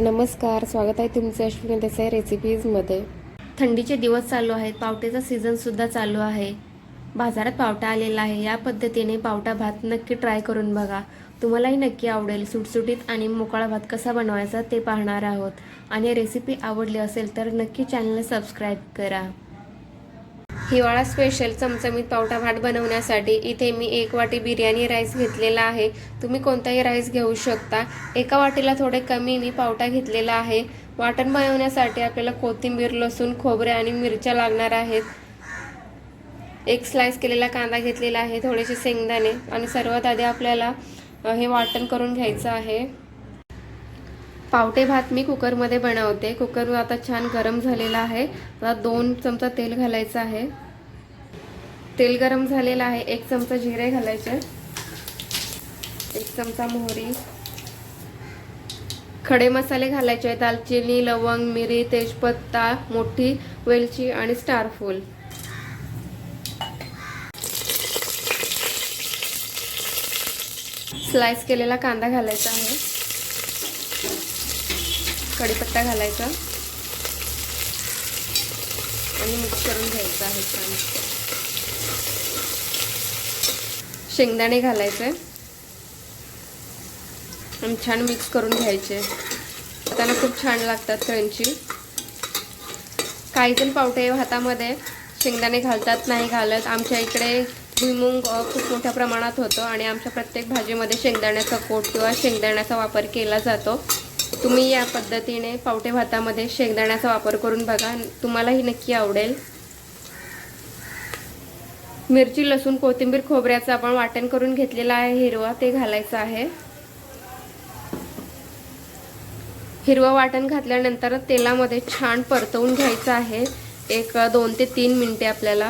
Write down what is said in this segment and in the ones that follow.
नमस्कार स्वागत आहे तुमचं अश्विनी देसाई रेसिपीजमध्ये थंडीचे दिवस चालू आहेत पावट्याचा सीझनसुद्धा चालू आहे. बाजारात पावटा आलेला आहे या पद्धतीने पावटा भात नक्की ट्राय करून बघा. तुम्हालाही नक्की आवडेल सुटसुटीत आणि मोकळा भात कसा बनवायचा ते पाहणार आहोत. आणि रेसिपी आवडली असेल तर नक्की चॅनलला सबस्क्राईब करा. हिवाळा स्पेशल चमचमीत पावटा भात बनवण्यासाठी इथे मी एक वाटी बिर्याणी राईस घेतलेला आहे. तुम्ही कोणताही राईस घेऊ शकता. एका वाटीला थोडे कमी मी पावटा घेतलेला आहे. वाटण बनवण्यासाठी आपल्याला कोथिंबीर लसूण खोबरे आणि मिरच्या लागणार आहेत. एक स्लाइस केलेला कांदा घेतलेला आहे थोडेसे शेंगदाणे आणि सर्वात आधी आपल्याला हे वाटण करून घ्यायचं आहे. पावटे भात मी कुकरमध्ये बनवते. कुकर आता छान गरम झालेला आहे. आता दोन चमचा तेल घालायचं आहे. तेल गरम झालेलं आहे. एक चमचा जिरे घालायचे. एक चमचा मोहरी. खडे मसाले घालायचे दालचिनी लवंग मिरी तेजपत्ता मोठी वेलची आणि स्टारफूल स्लाइस केलेला कांदा घालायचा आहे. कढीपत्ता घालायचा. आणि मिक्स करून घ्यायचं आहे छान. शेंगदाणे घालायचे. आणि छान मिक्स करून घ्यायचे. त्यांना खूप छान लागतात क्रंची काही जण पावटे भातामध्ये शेंगदाणे घालतात नाही घालत. आमच्या इकडे भुईमुंग खूप मोठ्या प्रमाणात होतो आणि आमच्या प्रत्येक भाजीमध्ये शेंगदाण्याचा कोट किंवा शेंगदाण्याचा वापर केला जातो. तुम्ही या पद्धतीने पावटे भातामध्ये शेंगदाण्याचा वापर करून बघा. तुम्हालाही नक्की आवडेल. मिरची लसूण कोथिंबीर खोबऱ्याचं आपण वाटण करून घेतलेलं आहे. हिरवा ते घालायचं आहे. हिरवं वाटण घातल्यानंतर तेलामध्ये छान परतवून घ्यायचं आहे. एक दोन ते तीन मिनटे आपल्याला.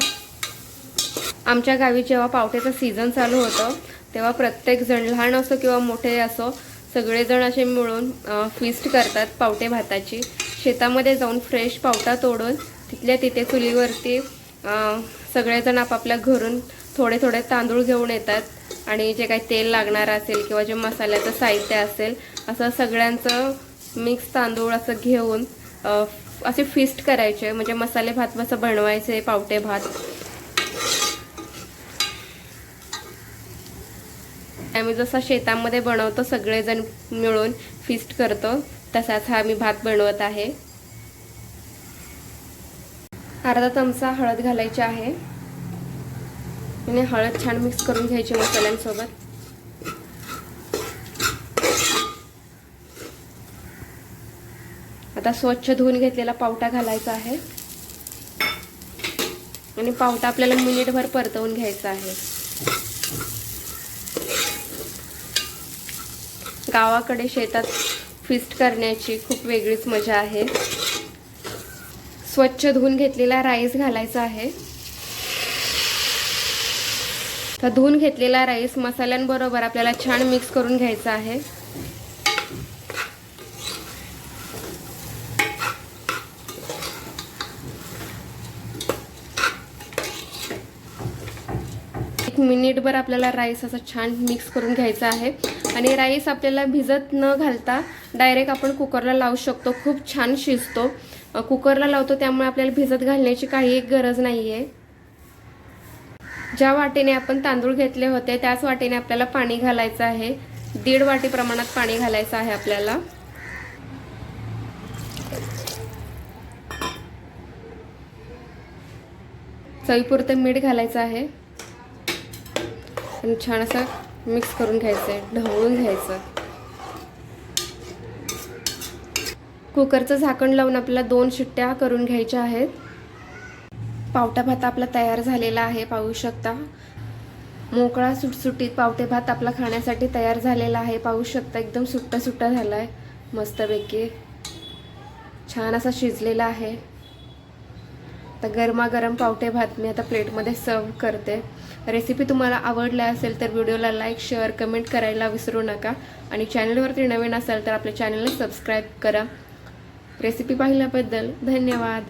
आमच्या गावी जेव्हा पावट्याचं सीझन चालू होतं तेव्हा प्रत्येकजण लहान असो किंवा मोठे असो सगळेजण असे मिळून फिस्ट करतात पावटे भाताची. शेतामध्ये जाऊन फ्रेश पावटा तोडून तिथल्या तिथे चुलीवरती सगळेजण आपापल्या घरून थोडे थोडे तांदूळ घेऊन येतात आणि जे काही तेल लागणार असेल किंवा जे मसाल्याचं साहित्य असेल असं सगळ्यांचं मिक्स तांदूळ असं घेऊन असे फिस्ट करायचे. म्हणजे मसाले भात कसं बनवायचे पावटे भात. आम्ही जसा शेतामध्ये बनवतो सगळेजण मिळून फिस्ट करतो तसाच हा मी भात बनवत आहे. अर्धा चमचा हळद घालायची आहे. आणि हळद छान मिक्स करून घ्यायची मसाल्यांसोबत. आता स्वच्छ धुवून घेतलेला पावटा घालायचा आहे. आणि पावटा आपल्याला मिनिटभर परतवून घ्यायचा आहे. गावाकडे शेतात फिस्ट करण्याची खूप वेगळीच मजा आहे. स्वच्छ धुवून घेतलेला राईस घालायचा आहे. तर धुवून घेतलेला राईस मसाल्यांबरोबर आपल्याला छान मिक्स करून घ्यायचा आहे. एक मिनिटभर आपल्याला राईस असा छान मिक्स करून घ्यायचा आहे. आणि राईस आपल्याला भिजत न घालता डायरेक्ट आपण कुकरला लावू शकतो. खूप छान शिजतो. कुकरला लावतो त्यामुळे आपल्याला भिजत घालण्याची काही एक गरज नाही आहे ज्या वाटेने आपण तांदूळ घेतले होते त्याच वाटेने आपल्याला पाणी घालायचं आहे. दीड वाटी प्रमाणात पाणी घालायचं आहे आपल्याला. चवीपुरतं मीठ घालायचं आहे. आणि छान असं मिक्स करून घ्यायचं आहे ढवळून घ्यायचं. कुकरचं झाकण लावून आपल्याला दोन शिट्ट्या करून घ्यायच्या आहेत. पावटा भात आपला तयार झालेला आहे पाहू शकता. मोकळा सुटसुटीत पावटे भात आपला खाण्यासाठी तयार झालेला आहे पाहू शकता. एकदम सुट्टा सुट्टा झाला आहे मस्तपैकी. छान असा शिजलेला आहे. तर गरमागरम पावटे भात मी आता प्लेटमध्ये सर्व करते. रेसिपी तुम्हाला आवडल्या असेल तर व्हिडिओला लाईक शेअर कमेंट करायला विसरू नका. आणि चॅनलवरती नवीन असाल तर आपल्या चॅनलला सबस्क्राईब करा. रेसिपी पाहिल्याबद्दल धन्यवाद.